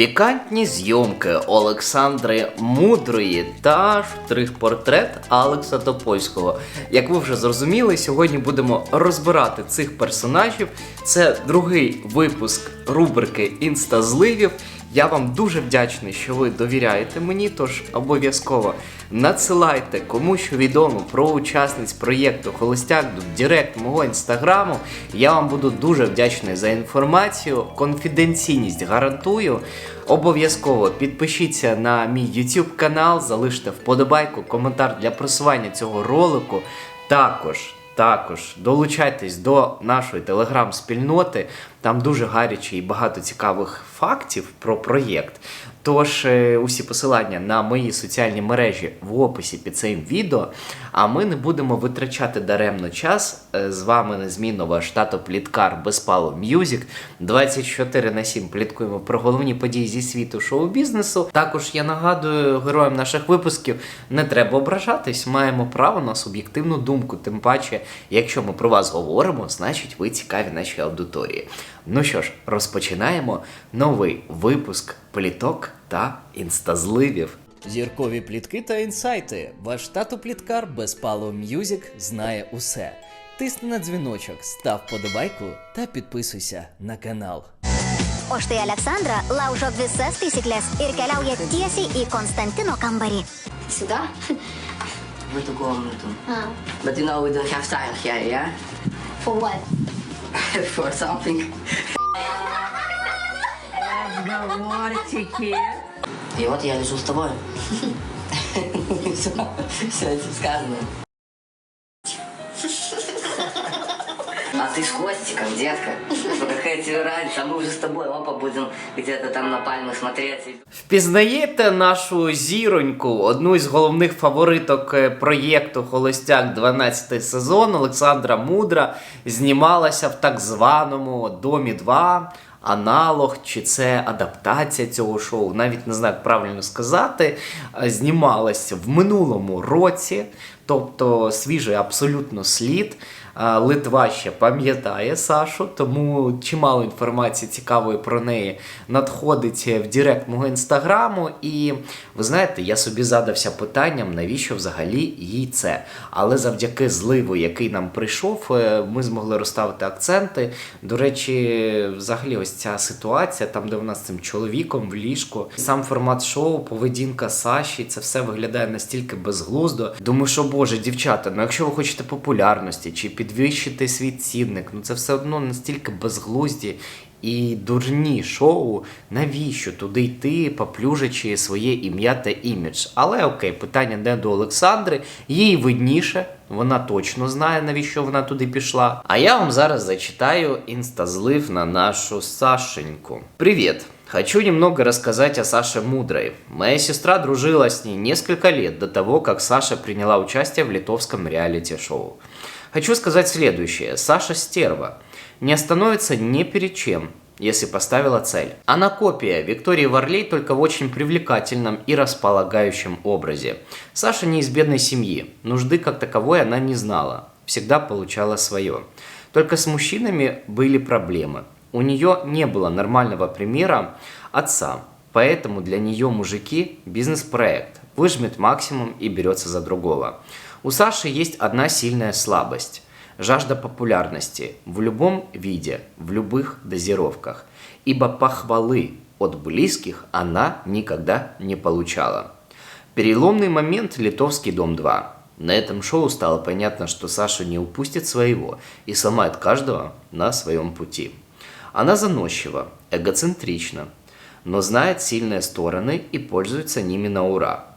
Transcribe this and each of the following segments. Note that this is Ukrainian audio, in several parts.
Пікантні зйомки Олександри Мудрої та штрих-портрет Алекса Топольського. Як ви вже зрозуміли, сьогодні будемо розбирати цих персонажів. Це другий випуск рубрики Інстазливів. Я вам дуже вдячний, що ви довіряєте мені, тож обов'язково надсилайте кому що відомо про учасниць проєкту Холостяк до Директ мого інстаграму. Я вам буду дуже вдячний за інформацію. Конфіденційність гарантую. Обов'язково підпишіться на мій YouTube канал, залиште вподобайку, коментар для просування цього ролику. Також також долучайтесь до нашої телеграм-спільноти. Там дуже гаряче і багато цікавих фактів про проєкт. Тож е, усі посилання на мої соціальні мережі в описі під цим відео. А ми не будемо витрачати даремно час. Е, З вами незмінно ваш тато Пліткар Безпало М'юзік. 24 на 7 пліткуємо про головні події зі світу шоу-бізнесу. Також я нагадую героям наших випусків: не треба ображатись, маємо право на суб'єктивну думку. Тим паче, якщо ми про вас говоримо, значить ви цікаві нашій аудиторії. Ну що ж, розпочинаємо новий випуск пліток та інстазливів. Зіркові плітки та інсайти. Ваш тато пліткар Безпало М'юзік знає усе. Тисни на дзвіночок, став подобайку та підписуйся на канал. O štai Aleksandra laužo visas taisyklės ir keliauja tiesiai į Konstantino kambarį. Сюда? в эту комнату. Ah, But you know we don't have time here, yeah? for what? For something. И вот я лежу с тобой. Все, все этим сказано. Ты с Костиком, детка. Ну какая тебе разница? Мы уже с тобой, опа, будем где-то там на пальмах смотреться. Впізнаєте нашу зіроньку, одну із головних фавориток е, проєкту Холостяк 12 сезон Олександра Мудра знімалася в так званому Домі 2. Аналог, чи це адаптація цього шоу, навіть не знаю, як правильно сказати. Е, Знімалася в минулому році, тобто свіжий абсолютно слід. Литва ще пам'ятає Сашу, тому чимало інформації цікавої про неї надходить в Директ мого інстаграму. І ви знаєте, я собі задався питанням, навіщо взагалі їй це. Але завдяки зливу, який нам прийшов, е, ми змогли розставити акценти. До речі, взагалі, ось ця ситуація, там, де вона з цим чоловіком в ліжку, сам формат шоу, поведінка Саші, це все виглядає настільки безглуздо. Думаю, що Боже, дівчата, ну якщо ви хочете популярності чи підвищити свій цінник, ну це все одно настільки безглузді. І дурні шоу, навіщо туди йти, поплюжачи своє ім'я та імідж. Але окей, питання не до Олександри, їй видніше, вона точно знає, навіщо вона туди пішла. А я вам зараз зачитаю інстазлив на нашу Сашеньку. Привіт! Хочу немного рассказать о Саше Мудрой. Моя сестра дружила с ней несколько лет до того, как Саша приняла участие в литовском реалити-шоу. Хочу сказать следующее. Саша стерва. Не остановится ни перед чем, если поставила цель. Она копия Виктории Варлей только в очень привлекательном и располагающем образе. Саша не из бедной семьи. Нужды как таковой она не знала. Всегда получала свое. Только с мужчинами были проблемы. У нее не было нормального примера отца, поэтому для нее мужики – бизнес-проект. Выжмет максимум и берется за другого. У Саши есть одна сильная слабость – жажда популярности в любом виде, в любых дозировках. Ибо похвалы от близких она никогда не получала. Переломный момент «Литовский дом 2». На этом шоу стало понятно, что Саша не упустит своего и сломает каждого на своем пути. Она заносчива, эгоцентрична, но знает сильные стороны и пользуется ними на ура.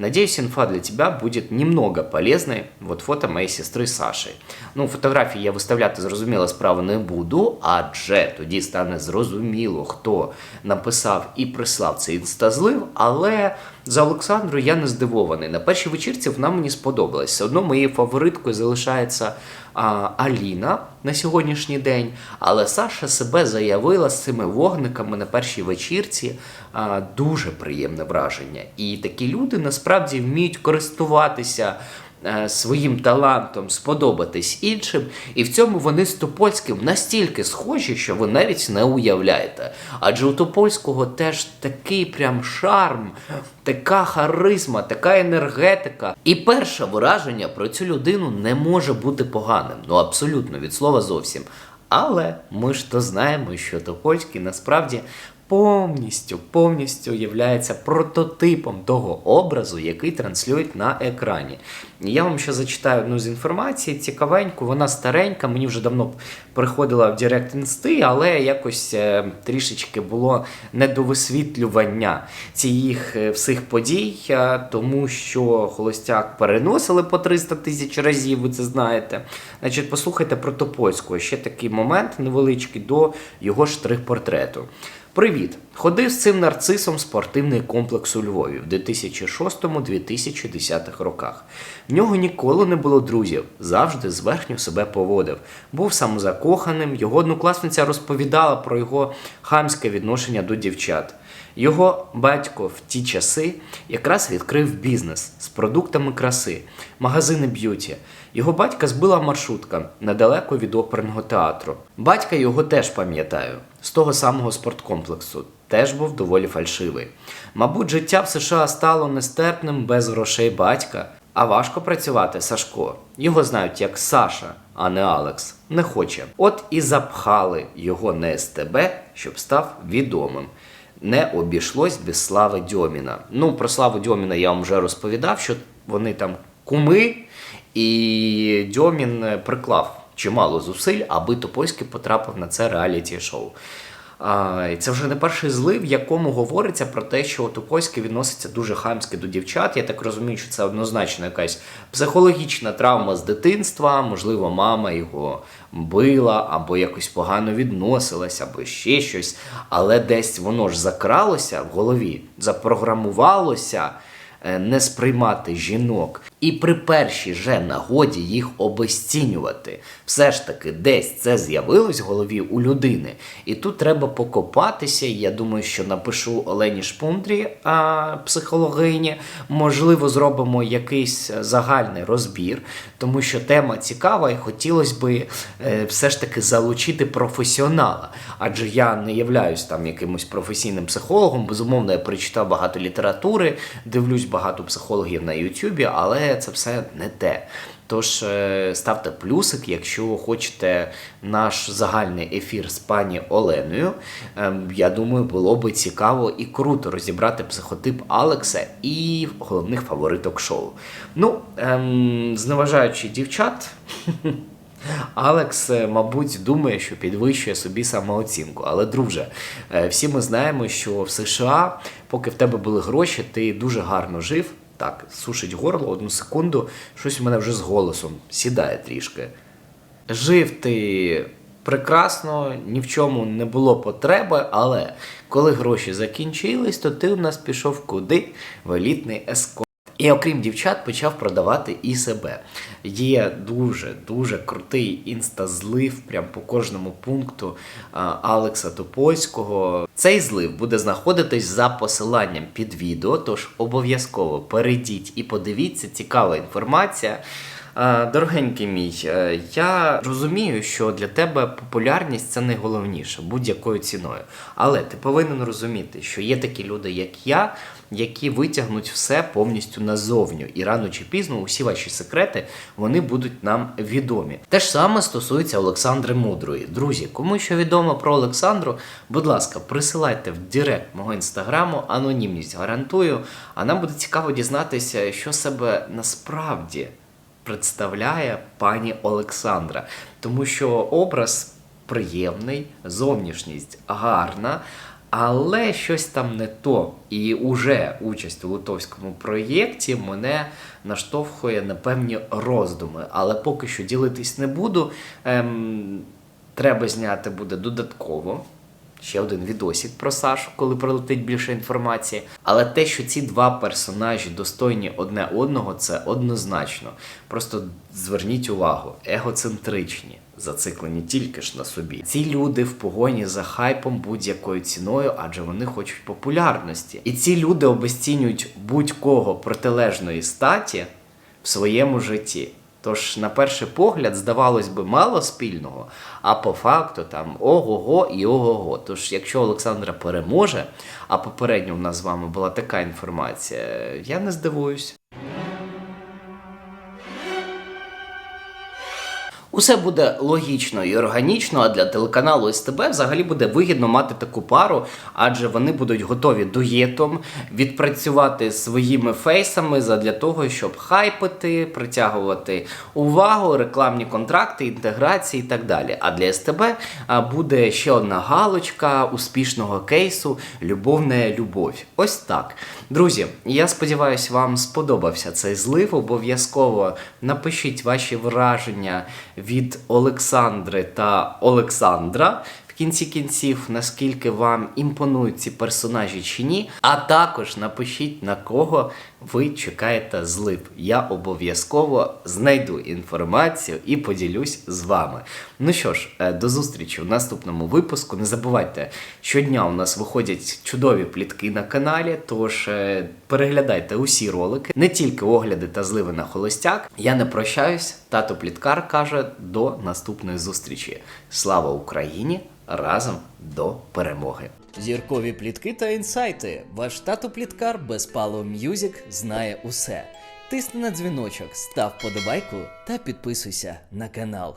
Надеюсь, инфа для тебя будет немного полезной. Вот фото моєї сестри Саши. Ну, фотографії я виставляти зрозуміло справа не буду, адже тоді стане зрозуміло, хто написав і прислав цей інстазлив. Але за Олександру я не здивований. На першій вечірці вона мені сподобалась. Все одно моєю фавориткою залишається а, Аліна на сьогоднішній день. Але Саша себе заявила з цими вогниками на першій вечірці. А, дуже приємне враження. І такі люди насправді вміють користуватися своїм талантом сподобатись іншим, і в цьому вони з Топольським настільки схожі, що ви навіть не уявляєте. Адже у Топольського теж такий прям шарм, така харизма, така енергетика. І перше враження про цю людину не може бути поганим. Ну абсолютно від слова зовсім. Але ми ж то знаємо, що Топольський насправді повністю, повністю являється прототипом того образу, який транслюють на екрані. Я вам ще зачитаю одну з інформацій, цікавеньку, вона старенька, мені вже давно приходила в Директ інсти, але якось е, трішечки було недовисвітлювання цих е, всіх подій, е, тому що холостяк переносили по 300 тисяч разів, ви це знаєте. Значить, послухайте про Топольського. Ще такий момент невеличкий до його штрих-портрету. Привіт! Ходив з цим нарцисом спортивний комплекс у Львові в 2006-2010 роках. В нього ніколи не було друзів, завжди зверхньо себе поводив. Був самозакоханим, його однокласниця розповідала про його хамське відношення до дівчат. Його батько в ті часи якраз відкрив бізнес з продуктами краси, магазини б'юті. Його батька збила маршрутка недалеко від оперного театру. Батька його теж пам'ятаю з того самого спорткомплексу. Теж був доволі фальшивий. Мабуть, життя в США стало нестерпним без грошей батька, а важко працювати Сашко. Його знають як Саша, а не Алекс. Не хоче. От і запхали його на СТБ, щоб став відомим. Не обійшлось без слави Дьоміна. Ну, про славу Дьоміна я вам вже розповідав, що вони там куми, і Дьомін приклав чимало зусиль, аби Топольський потрапив на це реаліті-шоу. Це вже не перший злив, в якому говориться про те, що Топольський відноситься дуже хамськи до дівчат. Я так розумію, що це однозначно якась психологічна травма з дитинства. Можливо, мама його била або якось погано відносилась, або ще щось. Але десь воно ж закралося в голові, запрограмувалося не сприймати жінок і при першій же нагоді їх обесцінювати. Все ж таки, десь це з'явилось в голові у людини. І тут треба покопатися. Я думаю, що напишу Олені Шпундрі, а, психологині. Можливо, зробимо якийсь загальний розбір, тому що тема цікава, і хотілося би е, все ж таки залучити професіонала. Адже я не являюсь там якимось професійним психологом. Безумовно, я прочитав багато літератури, дивлюсь багато психологів на Ютубі, але це все не те. Тож е, ставте плюсик, якщо хочете наш загальний ефір з пані Оленою. Ем, Я думаю, було би цікаво і круто розібрати психотип Алекса і головних фавориток шоу. Ну, ем, зневажаючи дівчат. Алекс, е, мабуть, думає, що підвищує собі самооцінку. Але, друже, е, всі ми знаємо, що в США, поки в тебе були гроші, ти дуже гарно жив. Так, сушить горло одну секунду, щось у мене вже з голосом сідає трішки. Жив ти прекрасно, ні в чому не було потреби, але коли гроші закінчились, то ти у нас пішов куди? В елітний ескорт. І окрім дівчат, почав продавати і себе. Є дуже дуже крутий інстазлив, прям по кожному пункту Алекса Топольського. Цей злив буде знаходитись за посиланням під відео, тож обов'язково перейдіть і подивіться, цікава інформація. А, Дорогенький мій, е, я розумію, що для тебе популярність це найголовніше будь-якою ціною. Але ти повинен розуміти, що є такі люди, як я, які витягнуть все повністю назовню. І рано чи пізно усі ваші секрети вони будуть нам відомі. Те ж саме стосується Олександри Мудрої. Друзі, кому що відомо про Олександру, будь ласка, присилайте в директ мого інстаграму, анонімність гарантую. А нам буде цікаво дізнатися, що себе насправді представляє пані Олександра, тому що образ приємний, зовнішність гарна. Але щось там не то. І уже участь у литовському проєкті мене наштовхує на певні роздуми. Але поки що ділитись не буду. Ем, треба зняти буде додатково. Ще один відосик про Сашу, коли прилетить більше інформації. Але те, що ці два персонажі достойні одне одного, це однозначно. Просто зверніть увагу, егоцентричні, зациклені тільки ж на собі. Ці люди в погоні за хайпом будь-якою ціною, адже вони хочуть популярності. І ці люди обесцінюють будь-кого протилежної статі в своєму житті. Тож, на перший погляд, здавалось би, мало спільного, а по факту там ого-го і ого-го. Тож, якщо Олександра переможе, а попередньо в нас з вами була така інформація, я не здивуюсь. Усе буде логічно і органічно, а для телеканалу СТБ взагалі буде вигідно мати таку пару, адже вони будуть готові дуєтом відпрацювати своїми фейсами задля того, щоб хайпити, притягувати увагу, рекламні контракти, інтеграції і так далі. А для СТБ буде ще одна галочка успішного кейсу Любовна любов. Ось так. Друзі, я сподіваюся, вам сподобався цей злив. Обов'язково напишіть ваші враження від Олександри та Олександра. В кінці кінців, наскільки вам імпонують ці персонажі чи ні. А також напишіть на кого ви чекаєте злив. Я обов'язково знайду інформацію і поділюсь з вами. Ну що ж, е, до зустрічі в наступному випуску. Не забувайте, щодня у нас виходять чудові плітки на каналі. Тож е, переглядайте усі ролики, не тільки огляди та зливи на холостяк. Я не прощаюсь. Тато Пліткар каже до наступної зустрічі. Слава Україні! Разом до перемоги! Зіркові плітки та інсайти. Ваш тато Пліткар без Пало М'юзік знає усе. Тисни на дзвіночок, став подобайку та підписуйся на канал.